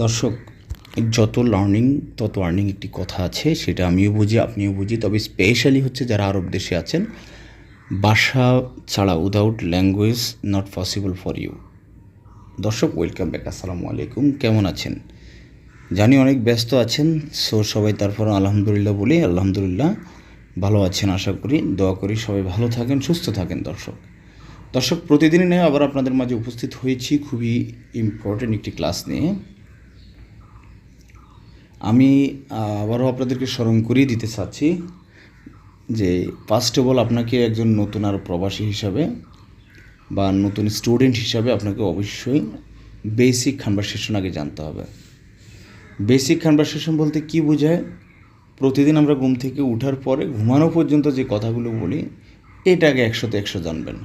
দর্শক, যত লার্নিং তত আর্নিং একটি কথা আছে, সেটা আমিও বুঝি, আপনিও বুঝি, তবে স্পেশালি হচ্ছে যারা আরব দেশে আছেন, ভাষা ছাড়া without language not possible for you দর্শক ওয়েলকাম ব্যাক আসসালামু আলাইকুম, কেমন আছেন? জানি অনেক ব্যস্ত আছেন সো সবাই তারপর আলহামদুলিল্লাহ বলি, আলহামদুলিল্লাহ ভালো আছেন আশা করি, দোয়া করি, সবাই ভালো থাকেন, সুস্থ থাকেন দর্শক। দর্শক প্রতিদিনই নয় আবার আপনাদের মাঝে উপস্থিত হয়েছি, খুবই ইম্পর্টেন্ট একটি ক্লাস নিয়ে। আমি আবারও আপনাদেরকে স্মরণ করিয়ে দিতে চাচ্ছি যে ফার্স্ট অফ অল আপনাকে একজন নতুন আর প্রবাসী হিসাবে বা নতুন স্টুডেন্ট হিসাবে আপনাকে অবশ্যই বেসিক কনভারসেশন আগে জানতে হবে। বেসিক কনভারসেশন বলতে কি বোঝায়? প্রতিদিন আমরা ঘুম থেকে ওঠার পরে ঘুমানো পর্যন্ত যে কথাগুলো বলি, এটা আগে একশোতে একশো জানবেন।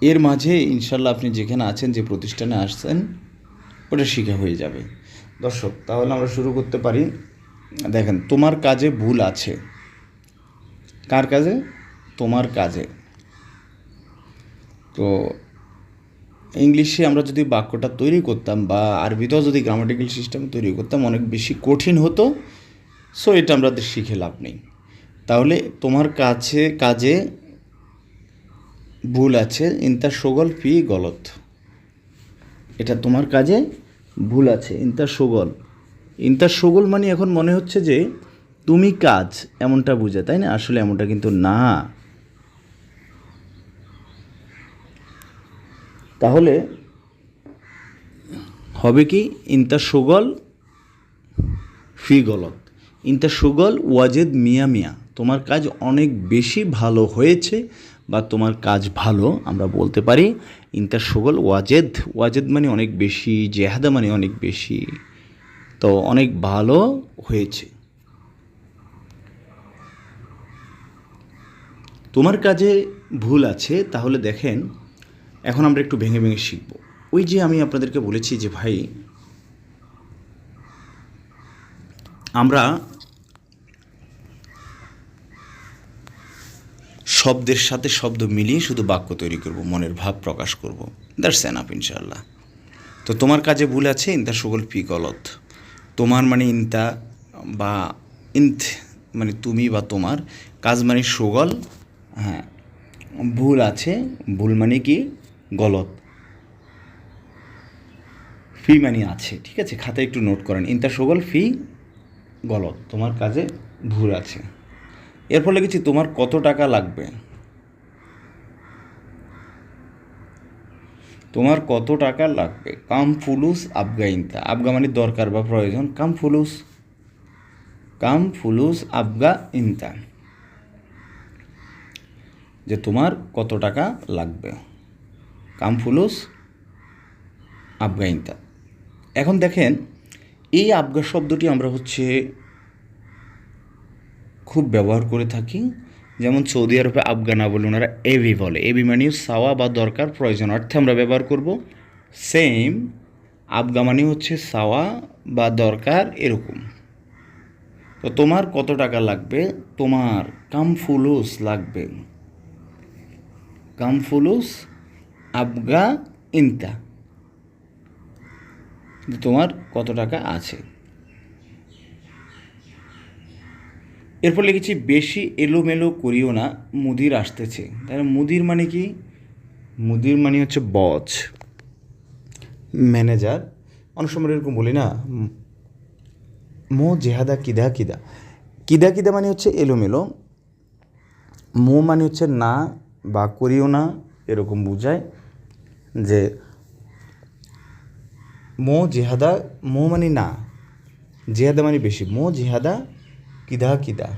এর মাঝে ইনশাল্লাহ আপনি যেখানে আছেন, যে প্রতিষ্ঠানে আসছেন, ওটা শিখা হয়ে যাবে। দর্শক, তাহলে আমরা শুরু করতে পারি। দেখেন, তোমার কাজে ভুল আছে। কার কাজে? তোমার কাজে। তো ইংলিশে আমরা যদি বাক্যটা তৈরি করতাম বা আরবিতেও যদি গ্রামাটিক্যাল সিস্টেম তৈরি করতাম, অনেক বেশি কঠিন হতো। সো এটা আমরা শিখে লাভ নেই। তাহলে তোমার কাছে, কাজে ভুল আছে, ইন্তা সগল ফি গলত। এটা তোমার কাজে ভুল আছে ইন্তা সগল। ইন্তা সগল মানে এখন মনে হচ্ছে যে তুমি কাজ এমনটা বোঝা, তাই না? আসলে এমনটা কিন্তু না। তাহলে হবে কি? ইন্তা সুগল ফি গলত। ইন্তা সুগল ওয়াজেদ মিয়া মিয়া। তোমার কাজ অনেক বেশি ভালো হয়েছে বা তোমার কাজ ভালো, আমরা বলতে পারি ইন্তা সুগল ওয়াজেদ। ওয়াজেদ মানে অনেক বেশি, জেহাদা মানে অনেক বেশি। তো অনেক ভালো হয়েছে। তোমার কাজে ভুল আছে, তাহলে দেখেন, এখন আমরা একটু ভেঙে ভেঙে শিখব। ওই যে আমি আপনাদেরকে বলেছি যে ভাই, আমরা শব্দের সাথে শব্দ মিলিয়ে শুধু বাক্য তৈরি করব, মনের ভাব প্রকাশ করব। দ্যাটস এনাফ ইনশাল্লাহ তো তোমার কাজে ভুল আছে, ইন্তা সুগল পি গলত। তোমার মানে ইন্তা বা ইন্থ মানে তুমি বা তোমার, কাজ মানে সুগল হ্যাঁ ভুল আছে, ভুল মানে কি? গলত। ফি মানে আছে, ঠিক আছে? খাতায় একটু নোট করেন। ইন্তা সুগল ফি গলত, তোমার কাজে ভুল আছে। এর ফলে কিছু তোমার কত টাকা লাগবে? তোমার কত টাকা লাগবে? কাম ফুলুস আবগা ইনতা আবগা মানে দরকার বা প্রয়োজন। কাম ফুলুস। কাম ফুলুস আবগা ইনতা যে তোমার কত টাকা লাগবে। কাম ফুলুস আবগা ইনতা এখন দেখেন, এই আবগা শব্দটি আমরা হচ্ছে খুব ব্যবহার করে থাকি। যেমন সৌদি আরবে আফগানা বলে ওনারা এবি বলে। এবি মানে সাওয়া বা দরকার, প্রয়োজন। অর্থে আমরা ব্যবহার করব সেম মানে হচ্ছে সাওয়া বা দরকার এরকম। তো তোমার কত টাকা লাগবে? তোমার কাম ফুলুস লাগবে। কাম ফুলুস আবগা ইনতা তোমার কত টাকা আছে? এরপর লিখেছি, বেশি এলোমেলো করিও না, মুদির আসতেছে। তাহলে মুদির মানে কি? মুদির মানে হচ্ছে বচ ম্যানেজার। অনেক সময় এরকম বলি না, মো জেহাদা কিদা কিদা। কিদা কিদা মানে হচ্ছে এলোমেলো। মো মানে হচ্ছে না বা করিও না, এরকম বোঝায় যে মো জেহাদা, মো মানে না, জেহাদা মানে বেশি। মো জেহাদা কিদা কিদা?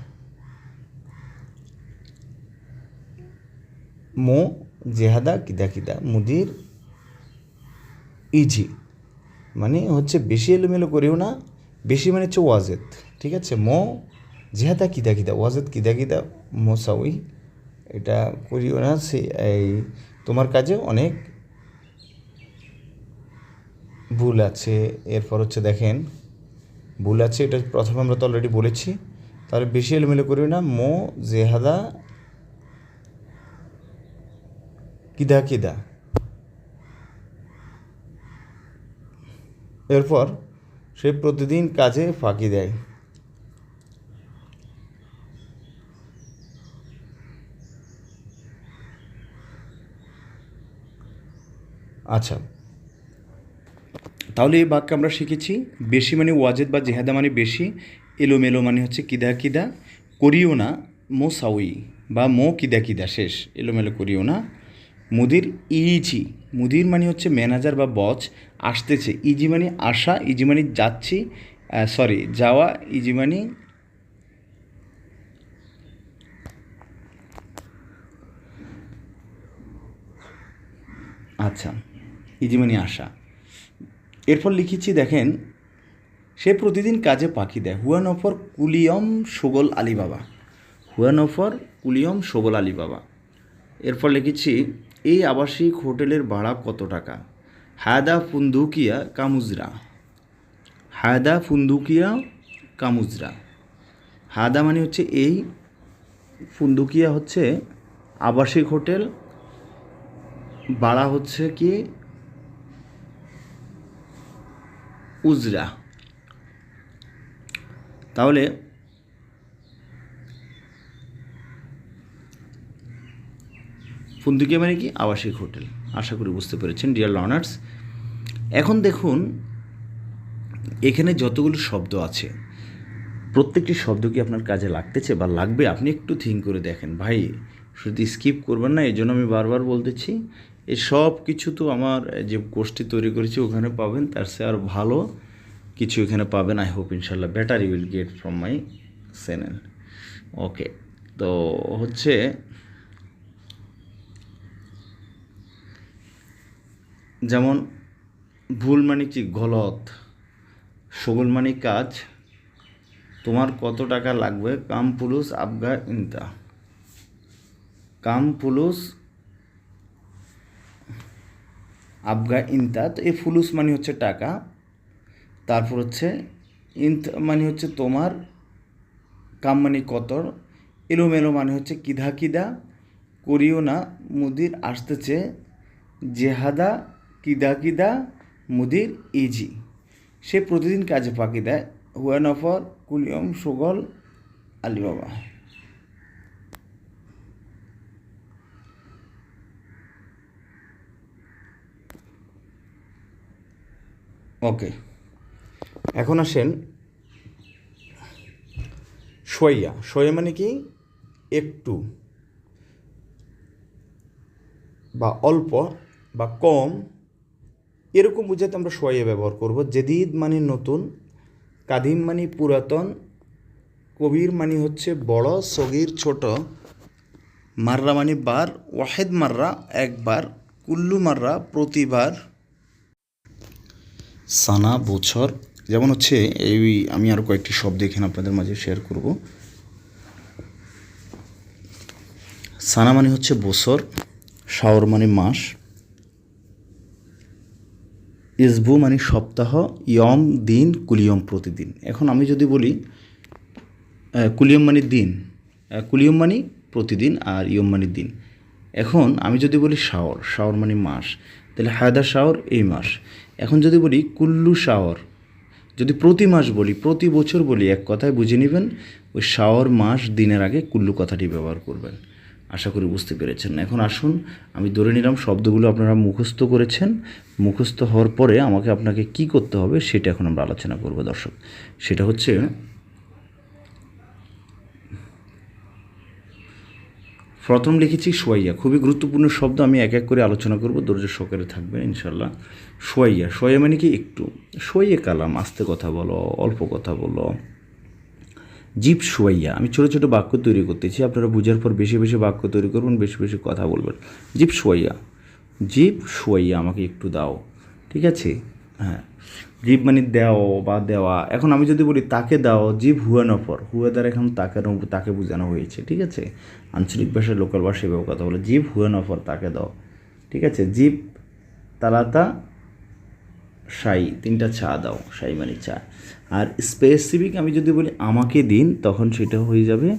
মো, জেহাদা, কিদা কিদা? মুদির, ইজি। মানে হচ্ছে বেশি এলোমেলো করিও না, বেশি মানে হচ্ছে ওয়াজেদ। ঠিক আছে? মো, জেহাদা, কিদা কিদা? ওয়াজেদ, কিদা কিদা? মোসাউই এটা করিও না, সে এই তোমার কাজে অনেক ভুল আছে। এরপর হচ্ছে দেখেন, ভুল আছে, এটা প্রথমে আমরা তো অলরেডি বলেছি। তাহলে বেশি এলোমেলো করি না। মো, জেহাদা, কিদা কিদা। এরপর সে প্রতিদিন কাজে ফাঁকি দেয়। আচ্ছা। তাহলে এই বাক্যে আমরা শিখেছি, বেশি মানে ওয়াজেদ বা জেহাদা মানে বেশি এলোমেলো মানে হচ্ছে কিদা কিদা, করিও না, মো সাউই বা মো কিদা কিদা, শেষ, এলোমেলো করিও না। মুদির ইজি, মুদির মানে হচ্ছে ম্যানেজার বা বচ আসতেছে, ইজি মানে আসা, ইজি মানে যাচ্ছি সরি যাওয়া, ইজি মানে আচ্ছা ইজি মানে আসা। এরপর লিখেছি, দেখেন সে প্রতিদিন কাজে পাখি দেয়। হুয়ান অফর কুলিয়ম সোগল আলী বাবা হুয়ান অফর কুলিয়ম সোগল আলী বাবা এরপর লিখেছি, এই আবাসিক হোটেলের ভাড়া কত টাকা? হায়দা ফুন্দুকিয়া কামুজরা। হায়দা ফুন্দুকিয়া কামুজরা। হায়দা মানে হচ্ছে এই, ফুন্দুকিয়া হচ্ছে আবাসিক হোটেল, ভাড়া হচ্ছে কি? উজরা। তাহলে ফুন্দুকিয়া মানে কি? আবাসিক হোটেল। আশা করি বুঝতে পেরেছেন, ডিয়ার লার্নার্স। এখন দেখুন, এখানে যতগুলো শব্দ আছে, প্রত্যেকটি শব্দ কি আপনার কাজে লাগতেছে বা লাগবে? আপনি একটু থিঙ্ক করে দেখেন। ভাই, শুধু স্কিপ করবেন না এই জন্য আমি বারবার বলতেছি এই সব কিছু তো আমার যে কোর্সটি তৈরি করেছি ওখানে পাবেন, তার সে আর ভালো কিছু এখানে পাবেন আই হোপ ইনশাল্লাহ better you will get from my channel okay তো হচ্ছে যেমন ভুল মানে কি? গলত। সগুল মানে কাজ। তোমার কত টাকা লাগবে? কাম পুলুস আবগা ইনতা। কাম পুলুস আবগা ইনতা। তো এই ফুলুস মানে হচ্ছে টাকা। তারপর হচ্ছে ইন্ত মানে হচ্ছে তোমার কাম মানে কতর। এলোমেলো মানে হচ্ছে কিধা কিদা করিও না, মুদির আসতেছে জেহাদা কিদা কিদা মুদির ইজি। সে প্রতিদিন কাজে পাকি দেয়। হুয়ান অফর কুলিয়ম, সুগল আলিবাবা ওকে। এখন আসেন সইয়া সইয়া মানে কি? একটু বা অল্প বা কম। এরকম বুঝাতে আমরা সইয়া ব্যবহার করব। জেদিদ মানে নতুন, কাদিম মানে পুরাতন, কবির মানে হচ্ছে বড়, সগির ছোট, মাররা মানে বার, ওয়াহেদ মাররা একবার, কুল্লু মাররা প্রতিবার, সানা, বছর যেমন হচ্ছে এই আমি আরও কয়েকটি শব্দ এখানে আপনাদের মাঝে শেয়ার করব। সানা মানে হচ্ছে বছর, শাওর মানে মাস, ইসবু মানে সপ্তাহ, ইয়ম দিন, কুলিয়ম প্রতিদিন। এখন আমি যদি বলি কুলিয়ম মানে দিন কুলিয়ম মানে প্রতিদিন আর ইয়ম মানে দিন। এখন আমি যদি বলি শাওর শাওর মানে মাস, তাহলে হায়দা শাওর এই মাস। এখন যদি বলি কুল্লু শাওর যদি প্রতি মাস বলি, প্রতি বছর বলি, এক কথায় বুঝে নেবেন, ওই শাওয়ার মাস দিনের আগে কুল্লু কথাটি ব্যবহার করবেন। আশা করি বুঝতে পেরেছেন। এখন আসুন, আমি ধরে নিলাম শব্দগুলো আপনারা মুখস্থ করেছেন। মুখস্থ হওয়ার পরে আমাকে আপনাকে কি করতে হবে সেটা এখন আমরা আলোচনা করব, দর্শক। সেটা হচ্ছে প্রথম লিখেছি সোয়াইয়া। খুবই গুরুত্বপূর্ণ শব্দ, আমি এক এক করে আলোচনা করব ধৈর্য সহকারে থাকবেন ইনশাল্লাহ সোয়াইয়া সোয়াইয়া মানে কি একটু? সোয়াইয়া কালাম, আস্তে কথা বলো, অল্প কথা বলো। জীব সোয়াইয়া, আমি ছোটো ছোটো বাক্য তৈরি করতেছি, আপনারা বুঝার পর বেশি বেশি বাক্য তৈরি করবেন, বেশি বেশি কথা বলবেন। জীব সোয়াইয়া জীব সোয়াইয়া আমাকে একটু দাও, ঠিক আছে? হ্যাঁ। জীব মানে দেও বা দেওয়া। এখন আমি যদি বলি তাকে দাও, জীব হুয়া নফর হুয়া দ্বারা এখন তাকে তাকে বোঝানো হয়েছে, ঠিক আছে? আঞ্চলিক ভাষায় লোকাল ভাষায় এভাবে কথা বলে, জীব হুয়া নফর তাকে দাও, ঠিক আছে? জীব, তালাতা, সাই, তিনটা চা দাও, সাই মানে চা আর স্পেসিফিক আমি যদি বলি আমাকে দিন, তখন সেটা হয়ে যাবে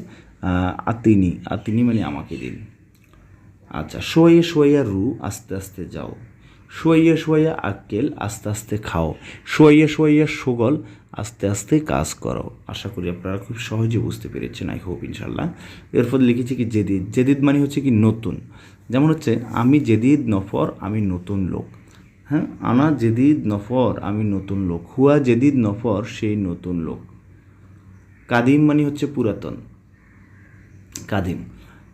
আতিনি। আতিনি মানে আমাকে দিন। আচ্ছা শোয়ে শোয়ে রু, আস্তে আস্তে যাও। শোয়াইয়া শোয়াইয়া আক্কেল আস্তে আস্তে খাও। শোয়াইয়া শোয়াইয়া সুগল আস্তে আস্তে কাজ করো। আশা করি আপনারা খুব সহজে বুঝতে পেরেছেন, আই হোপ ইনশাল্লাহ এরপর লিখেছি কি জেদিদ। জেদিদ মানে হচ্ছে কি নতুন। যেমন হচ্ছে, আমি জেদিদ নফর, আমি নতুন লোক। হ্যাঁ আনা জেদিদ নফর, আমি নতুন লোক। হুয়া জেদিদ নফর, সেই নতুন লোক। কাদিম মানে হচ্ছে পুরাতন। কাদিম।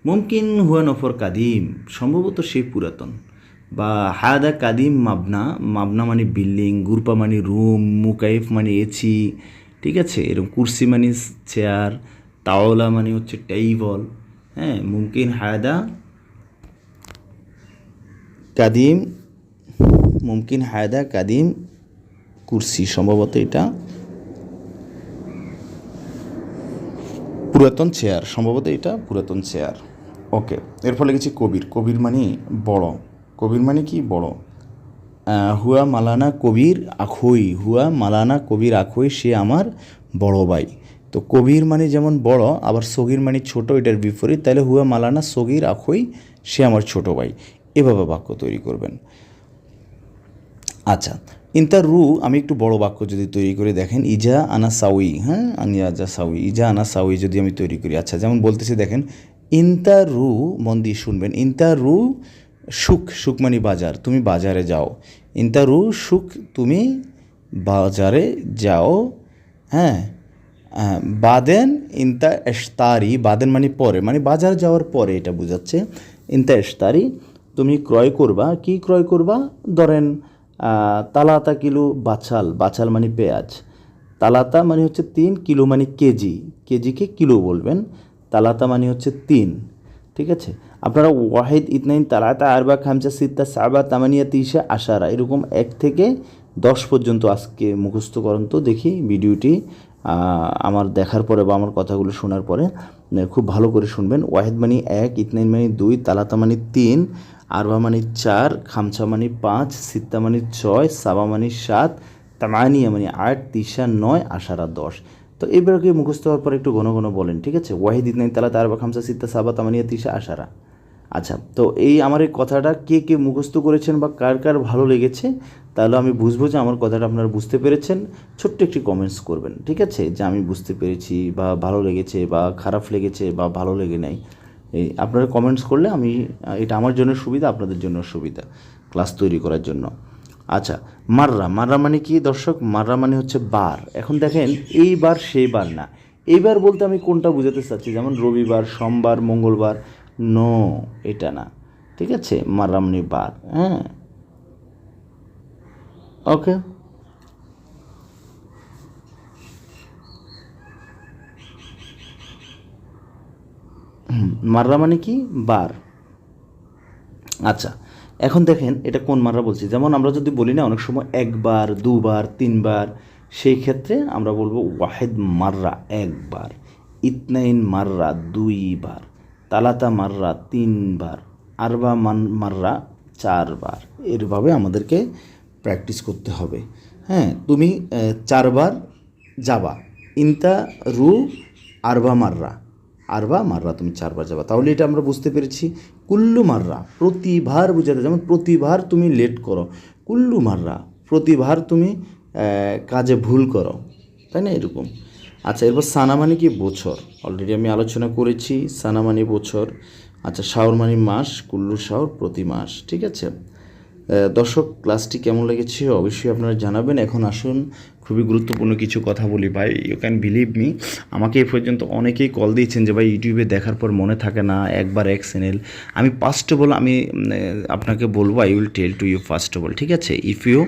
মুমকিন হুয়া নফর কাদিম। সম্ভবত সেই পুরাতন। বা হায়াদা কাদিম মাবনা মাবনা মানে বিল্ডিং, গুরপা মানে রুম, মুকাইফ মানে এসি, ঠিক আছে? এরকম কুরসি মানে চেয়ার, তাওলা মানে হচ্ছে টেইবল হ্যাঁ? মুমকিন হায়াদা কাদিম, মুমকিন হায়দা কাদিম কুরসি, সম্ভবত এটা পুরাতন চেয়ার, সম্ভবত এটা পুরাতন চেয়ার। ওকে, এর ফলে গেছি কবির। কবির মানে বড়। কবির মানে কি? বড়। হুয়া মালানা কবির আখই। হুয়া মালানা কবির আখই, সে আমার বড় ভাই। তো কবির মানে যেমন বড়, আবার সগির মানে ছোট, এটার বিপরীত। তাহলে হুয়া মালানা সগির আখই, সে আমার ছোট ভাই। এভাবে বাক্য তৈরি করবেন। আচ্ছা ইন্টার রু, আমি একটু বড় বাক্য যদি তৈরি করে দেখেন। ইজা আনা সাউই হ্যাঁ? আনিয়াজা সাউই। ইজা আনা সাউই যদি আমি তৈরি করি। আচ্ছা যেমন বলতেছি, দেখেন ইন্তা রু, মন দিয়ে শুনবেন। ইন্তা রু সুখ সুখ মানে বাজার, তুমি বাজারে যাও। ইন্তা রু সুখ, তুমি বাজারে যাও। হ্যাঁ বাদেন ইন্তা এস্তারি বাদেন মানে পরে মানে বাজার যাওয়ার পরে এটা বোঝাচ্ছে। ইন্তা এস্তারি তুমি ক্রয় করবা, কি ক্রয় করবা? ধরেন তালাতা কিলো বাছাল বাছাল মানে পেঁয়াজ। তালাতা মানে হচ্ছে তিন, কিলো মানে কেজি। কেজিকে কিলো বলবেন, তালাতা মানে হচ্ছে তিন, ঠিক আছে? আপনারা ওয়াহিদ, ইতনাইন, তালাতা, আরবা খামচা সিত্তা সাবা, তামানিয়া তিসা আশারা এরকম এক থেকে দশ পর্যন্ত আজকে মুখস্থ করেন তো দেখি ভিডিওটি আমার দেখার পরে বা আমার কথাগুলো শোনার পরে খুব ভালো করে শুনবেন। ওয়াহিদ মানে এক, ইতনাইন মানি দুই, তালাতা মানে তিন, আরবা মানে চার খামছা মানে পাঁচ সিত্তা মানে ছয়, সাবা মানে সাত, তামানিয়া মানি আট তিসা নয়, আশারা দশ। তো এবারকে মুখস্থ হওয়ার পর একটু ঘন ঘন বলেন, ঠিক আছে? ওয়াহিদ, ইতনাইন, তালাতা, আরবা, খামসা সিত্তা সাবা, তামানিয়া তিসা আশারা। আচ্ছা তো এই আমার এই কথাটা কে কে মুখস্থ করেছেন বা কার কার ভালো লেগেছে, তাহলে আমি বুঝব যে আমার কথাটা আপনারা বুঝতে পেরেছেন। ছোট্ট একটি কমেন্টস করবেন, ঠিক আছে? যে আমি বুঝতে পেরেছি বা ভালো লেগেছে বা খারাপ লেগেছে বা ভালো লেগে নাই। এই আপনারা কমেন্টস করলে আমি, এটা আমার জন্য সুবিধা, আপনাদের জন্য সুবিধা ক্লাস তৈরি করার জন্য। আচ্ছা মাররা মাররা মানে কি দর্শক? মাররা মানে হচ্ছে বার। এখন দেখেন, এই বার, সেই বার না। এইবার বলতে আমি কোনটা বোঝাতে চাচ্ছি? যেমন রবিবার, সোমবার, মঙ্গলবার নো, এটা না। ঠিক আছে? মাররা মানে বার হ্যাঁ? ওকে। মাররা মানে কি? বার। আচ্ছা এখন দেখেন এটা কোন মাররা বলছি। যেমন আমরা যদি বলি না, অনেক সময় একবার, দুবার, তিনবার, সেই ক্ষেত্রে আমরা বলব ওয়াহেদ মাররা একবার, ইতনাইন মাররা দুইবার। তালাতা মাররা তিনবার, আরবা মান মাররা চারবার। এরভাবে আমাদেরকে প্র্যাকটিস করতে হবে। হ্যাঁ তুমি চারবার যাবা। ইনতা রু আরবা মাররা। আরবা মাররা, তুমি চারবার যাবা। তাহলে এটা আমরা বুঝতে পেরেছি। কুল্লু মাররা প্রতিবার বুঝাতে, যেমন প্রতিবার তুমি লেট করো। কুল্লু মাররা প্রতিবার তুমি কাজে ভুল করো। তাই না? এরকম। আচ্ছা এরপর সানা মানে কি বছর? অলরেডি আমি আলোচনা করেছি সানা মানে বছর। আচ্ছা শাওর মানে মাস, কুল্লু শাওর প্রতি মাস, ঠিক আছে? দর্শক ক্লাসটি কেমন লেগেছে অবশ্যই আপনারা জানাবেন। এখন আসুন খুবই গুরুত্বপূর্ণ কিছু কথা বলি, ভাই। ইউ ক্যান বিলিভ মি আমাকে এ পর্যন্ত অনেকেই কল দিয়েছেন যে, ভাই ইউটিউবে দেখার পর মনে থাকে না, একবার এক চ্যানেল আমি ফার্স্ট অফ অল আমি আপনাকে বলব I will tell to you first of all ঠিক আছে? If you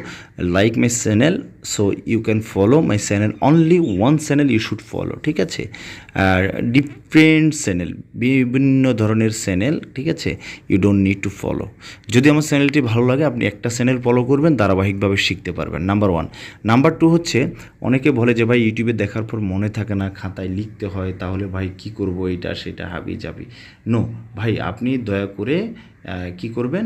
like my channel so you can follow my channel only one channel you should follow ঠিক আছে? আর ডিফারেন্ট চ্যানেল বিভিন্ন ধরনের চ্যানেল ঠিক আছে? You don't need to follow যদি আমার চ্যানেলটি ভালো লাগে, আপনি একটা চ্যানেল ফলো করবেন, ধারাবাহিকভাবে শিখতে পারবেন নাম্বার ওয়ান নাম্বার টু হচ্ছে অনেকে বলে যে, ভাই ইউটিউবে দেখার পর মনে থাকে না, খাতায় লিখতে হয়, তাহলে ভাই কি করব এটা সেটা হাবি যাবি? নো ভাই, আপনি দয়া করে কি করবেন?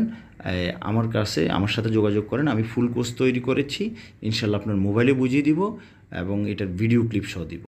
আমার কাছে, আমার সাথে যোগাযোগ করেন, আমি ফুল কোর্স তৈরি করেছি, ইনশাল্লাহ আপনার মোবাইলে বুঝিয়ে দিব এবং এটার ভিডিও ক্লিপ সহ দিব।